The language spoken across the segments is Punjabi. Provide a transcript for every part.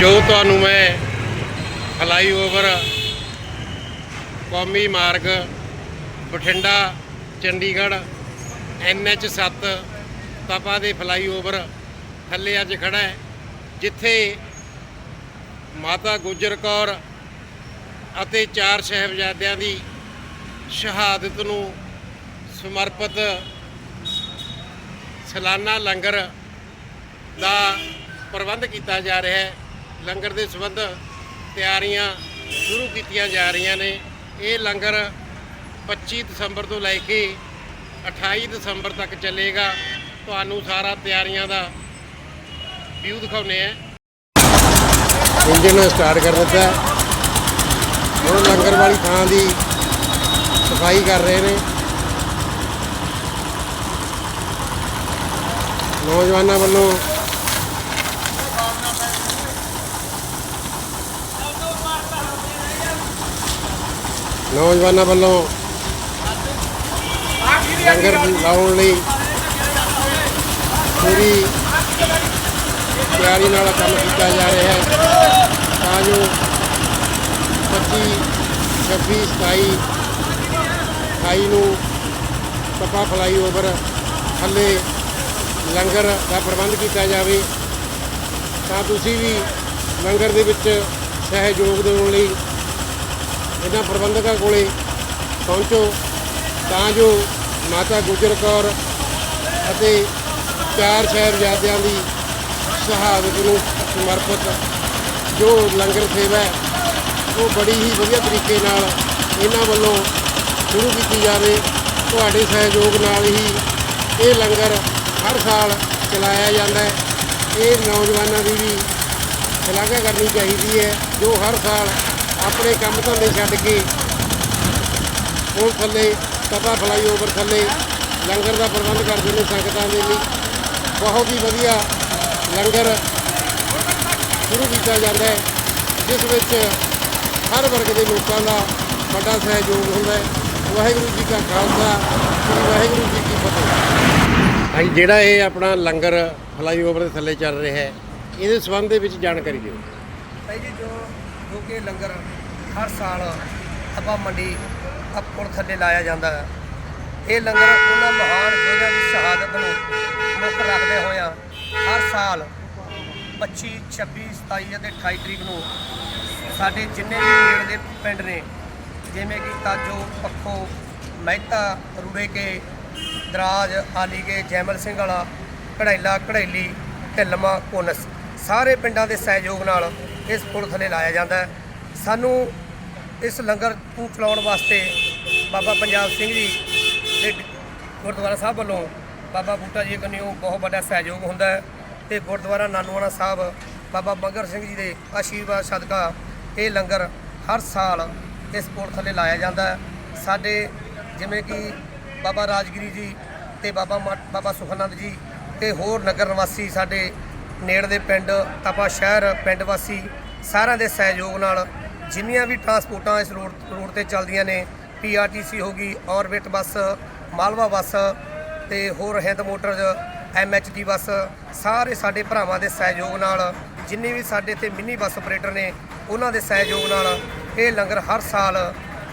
ਜੋ ਤੁਹਾਨੂੰ ਮੈਂ ਫਲਾਈਓਵਰ ਕੌਮੀ ਮਾਰਗ, ਬਠਿੰਡਾ, ਚੰਡੀਗੜ੍ਹ ਐਨਐਚ 7 ਤਪਾ ਦੇ ਫਲਾਈਓਵਰ ਥੱਲੇ ਅੱਜ ਖੜਾ ਹੈ, ਜਿੱਥੇ ਮਾਤਾ ਗੁਜਰ ਕੌਰ ਅਤੇ ਚਾਰ ਸਾਹਿਬਜ਼ਾਦਿਆਂ ਦੀ ਸ਼ਹਾਦਤ ਨੂੰ ਸਮਰਪਿਤ ਸਾਲਾਨਾ ਲੰਗਰ ਦਾ ਪ੍ਰਬੰਧ ਕੀਤਾ ਜਾ ਰਿਹਾ ਹੈ। ਲੰਗਰ ਦੇ ਸੰਬੰਧ ਤਿਆਰੀਆਂ ਸ਼ੁਰੂ ਕੀਤੀਆਂ ਜਾ ਰਹੀਆਂ ਨੇ। ਇਹ ਲੰਗਰ 25 ਦਸੰਬਰ ਤੋਂ ਲੈ ਕੇ 28 ਦਸੰਬਰ ਤੱਕ ਚੱਲੇਗਾ। ਤੁਹਾਨੂੰ ਸਾਰਾ ਤਿਆਰੀਆਂ ਦਾ ਵਿਊ ਦਿਖਾਉਨੇ ਆ ਇੰਜਨ ਸਟਾਰਟ ਕਰ ਦਿੱਤਾ। ਹੁਣ ਲੰਗਰ ਵਾਲੀ ਥਾਂ ਦੀ ਸਫ਼ਾਈ ਕਰ ਰਹੇ ਨੇ। ਨੌਜਵਾਨਾਂ ਵੱਲੋਂ ਨੌਜਵਾਨਾਂ ਵੱਲੋਂ ਲੰਗਰ ਲਾਉਣ ਲਈ ਪੂਰੀ ਤਿਆਰੀ ਨਾਲ ਕੰਮ ਕੀਤਾ ਜਾ ਰਿਹਾ ਹੈ। ਤਾਂ ਜੋ 25 26 27 28 ਨੂੰ ਪੱਪਾ ਫਲਾਈਓਵਰ ਥੱਲੇ ਲੰਗਰ ਦਾ ਪ੍ਰਬੰਧ ਕੀਤਾ ਜਾਵੇ। ਤਾਂ ਤੁਸੀਂ ਵੀ ਲੰਗਰ ਦੇ ਵਿੱਚ ਸਹਿਯੋਗ ਦੇਣ ਲਈ ਇਹਨਾਂ ਪ੍ਰਬੰਧਕਾਂ ਕੋਲੇ ਪਹੁੰਚੋ, ਤਾਂ ਜੋ ਮਾਤਾ ਗੁਜਰ ਕੌਰ ਅਤੇ ਚਾਰ ਸਾਹਿਬਜ਼ਾਦਿਆਂ ਦੀ ਸ਼ਹਾਦਤ ਨੂੰ ਸਮਰਪਿਤ ਜੋ ਲੰਗਰ ਸੇਵਾ ਹੈ, ਉਹ ਬੜੀ ਹੀ ਵਧੀਆ ਤਰੀਕੇ ਨਾਲ ਇਹਨਾਂ ਵੱਲੋਂ ਸ਼ੁਰੂ ਕੀਤੀ ਜਾਵੇ ਤੁਹਾਡੇ ਸਹਿਯੋਗ ਨਾਲ ਹੀ ਇਹ ਲੰਗਰ ਹਰ ਸਾਲ ਚਲਾਇਆ ਜਾਂਦਾ ਹੈ। ਇਹ ਨੌਜਵਾਨਾਂ ਦੀ ਵੀ ਸ਼ਲਾਘਾ ਕਰਨੀ ਚਾਹੀਦੀ ਹੈ, ਜੋ ਹਰ ਸਾਲ ਆਪਣੇ ਕੰਮ ਧੰਦੇ ਛੱਡ ਕੇ ਪੁਲ ਥੱਲੇ ਤਪਾ ਫਲਾਈਓਵਰ ਥੱਲੇ ਲੰਗਰ ਦਾ ਪ੍ਰਬੰਧ ਕਰਦੇ ਨੇ ਸੰਗਤਾਂ ਦੇ ਲਈ। ਬਹੁਤ ਹੀ ਵਧੀਆ ਲੰਗਰ ਸ਼ੁਰੂ ਕੀਤਾ ਜਾਂਦਾ ਹੈ ਜਿਸ ਵਿੱਚ ਹਰ ਵਰਗ ਦੇ ਲੋਕਾਂ ਦਾ ਵੱਡਾ ਸਹਿਯੋਗ ਹੁੰਦਾ ਹੈ। ਵਾਹਿਗੁਰੂ ਜੀ ਕਾ ਖਾਲਸਾ ਸ੍ਰੀ ਵਾਹਿਗੁਰੂ ਜੀ ਕੀ ਫਤਿਹ। ਹਾਂਜੀ ਜਿਹੜਾ ਇਹ ਆਪਣਾ ਲੰਗਰ ਫਲਾਈਓਵਰ ਦੇ ਥੱਲੇ ਚੱਲ ਰਿਹਾ ਹੈ ਇਹਦੇ ਸੰਬੰਧ ਦੇ ਵਿੱਚ ਜਾਣਕਾਰੀ ਦਿਓ। ਭਾਈ ਜੀ ਜੋ ਕਿਉਂਕਿ ਕਿ ਲੰਗਰ ਹਰ ਸਾਲ ਆਪਾਂ ਮੰਡੀ ਅਪ ਥੱਲੇ ਲਾਇਆ ਜਾਂਦਾ ਹੈ। ਇਹ ਲੰਗਰ ਉਹਨਾਂ ਮਹਾਨ ਯੋਧਿਆਂ ਦੀ ਸ਼ਹਾਦਤ ਨੂੰ ਮੁੱਖ ਰੱਖਦੇ ਹੋਇਆ ਹਰ ਸਾਲ 25 26 27 ਅਤੇ 28 ਤਰੀਕ ਨੂੰ ਸਾਡੇ ਜਿੰਨੇ ਵੀ ਨੇੜੇ ਦੇ ਪਿੰਡ ਨੇ, ਜਿਵੇਂ ਕਿ ਤਾਜੋ, ਪੱਖੋ, ਮਹਿਤਾ ਰੂੜੇ ਕੇ ਦਰਾਜ ਆਲੀਗੇ ਜੈਮਲ ਸਿੰਘ ਵਾਲਾ ਕਢੈਲਾ ਕਢੈਲੀ ਢਿੱਲਮਾ ਕੋਨਸ ਸਾਰੇ ਪਿੰਡਾਂ ਦੇ ਸਹਿਯੋਗ ਨਾਲ ਇਸ ਪੁਲ ਥੱਲੇ ਲਾਇਆ ਜਾਂਦਾ ਸਾਨੂੰ ਇਸ ਲੰਗਰ ਨੂੰ ਚਲਾਉਣ ਵਾਸਤੇ ਬਾਬਾ ਪੰਜਾਬ ਸਿੰਘ ਜੀ ਦੇ ਗੁਰਦੁਆਰਾ ਸਾਹਿਬ ਵੱਲੋਂ ਬਾਬਾ ਬੂਟਾ ਜੀ ਕੰਨਿਓ ਬਹੁਤ ਵੱਡਾ ਸਹਿਯੋਗ ਹੁੰਦਾ ਹੈ ਤੇ ਗੁਰਦੁਆਰਾ ਨਾਨੂਆਣਾ ਸਾਹਿਬ ਬਾਬਾ ਮਗਰ ਸਿੰਘ ਜੀ ਦੇ ਆਸ਼ੀਰਵਾਦ ਸਦਕਾ ਇਹ ਲੰਗਰ ਹਰ ਸਾਲ ਇਸ ਪੁਲ ਥੱਲੇ ਲਾਇਆ ਜਾਂਦਾ ਹੈ। ਸਾਡੇ ਜਿਵੇਂ ਕਿ ਬਾਬਾ ਰਾਜਗਿਰੀ ਜੀ ਤੇ ਬਾਬਾ ਮਾ- ਬਾਬਾ ਸੁਖਨੰਦ ਜੀ ਤੇ ਹੋਰ ਨਗਰ ਨਿਵਾਸੀ ਸਾਡੇ ਨੇੜ ਦੇ ਪਿੰਡ ਤਪਾ ਸ਼ਹਿਰ, ਪਿੰਡ ਵਾਸੀ ਸਾਰਿਆਂ ਦੇ ਸਹਿਯੋਗ ਨਾਲ ਜਿੰਨੀਆਂ ਵੀ ਟਰਾਂਸਪੋਰਟਾਂ ਇਸ ਰੋਡ ਰੋਡ ਤੇ ਚੱਲਦੀਆਂ ਨੇ ਪੀਆਰਟੀਸੀ ਹੋ ਗਈ ਔਰਬਿਟ ਬੱਸ, ਮਾਲਵਾ ਬੱਸ ਤੇ ਹੋਰ ਹਿੰਦ ਮੋਟਰਜ਼ ਐਮਐਚਡੀ ਬੱਸ, ਸਾਰੇ ਸਾਡੇ ਭਰਾਵਾਂ ਦੇ ਸਹਿਯੋਗ ਨਾਲ, ਜਿੰਨੇ ਵੀ ਸਾਡੇ ਤੇ ਮਿੰਨੀ ਬੱਸ ਆਪਰੇਟਰ ਨੇ, ਉਹਨਾਂ ਦੇ ਸਹਿਯੋਗ ਨਾਲ ਇਹ ਲੰਗਰ ਹਰ ਸਾਲ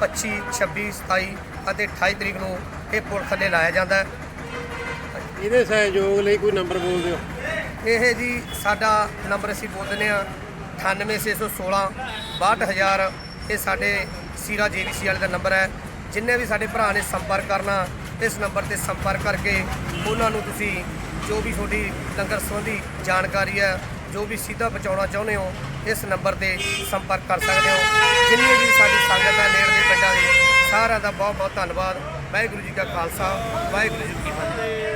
25 26 27 ਅਤੇ 28 ਤਰੀਕ ਨੂੰ ਇਹ ਪੁਲ ਥੱਲੇ ਲਾਇਆ ਜਾਂਦਾ ਹੈ। ਇਹਦੇ ਸਹਿਯੋਗ ਲਈ ਕੋਈ ਨੰਬਰ ਬੋਲ ਦਿਓ। ਇਹ ਜੀ ਸਾਡਾ ਨੰਬਰ ਅਸੀਂ ਬੋਲ ਦਿੰਦੇ ਆ 98616 62000 ਇਹ ਸਾਡੇ ਸੀਰਾ ਜੇਵੀਸੀ ਵਾਲੇ ਦਾ ਨੰਬਰ ਹੈ। ਜਿੰਨੇ ਵੀ ਸਾਡੇ ਭਰਾ ਨੇ ਸੰਪਰਕ ਕਰਨਾ, ਇਸ ਨੰਬਰ ਤੇ ਸੰਪਰਕ ਕਰਕੇ ਉਹਨਾਂ ਨੂੰ ਤੁਸੀਂ ਜੋ ਵੀ ਤੁਹਾਡੀ ਲੰਗਰ ਸੰਬੰਧੀ ਜਾਣਕਾਰੀ ਹੈ, ਜੋ ਵੀ ਸਿੱਧਾ ਪਹੁੰਚਾਉਣਾ ਚਾਹੁੰਦੇ ਹੋ, ਇਸ ਨੰਬਰ ਤੇ ਸੰਪਰਕ ਕਰ ਸਕਦੇ ਹੋ। ਜਿੰਨੀ ਵੀ ਸਾਡੀ ਸੰਗਤ ਹੈ ਨੇੜ ਦੇ ਪਿੰਡਾਂ ਦੀ, ਸਾਰਿਆਂ ਦਾ ਬਹੁਤ ਬਹੁਤ ਧੰਨਵਾਦ। ਵਾਹਿਗੁਰੂ ਜੀ ਕਾ ਖਾਲਸਾ, ਵਾਹਿਗੁਰੂ ਜੀ ਕੀ ਫਤਿਹ।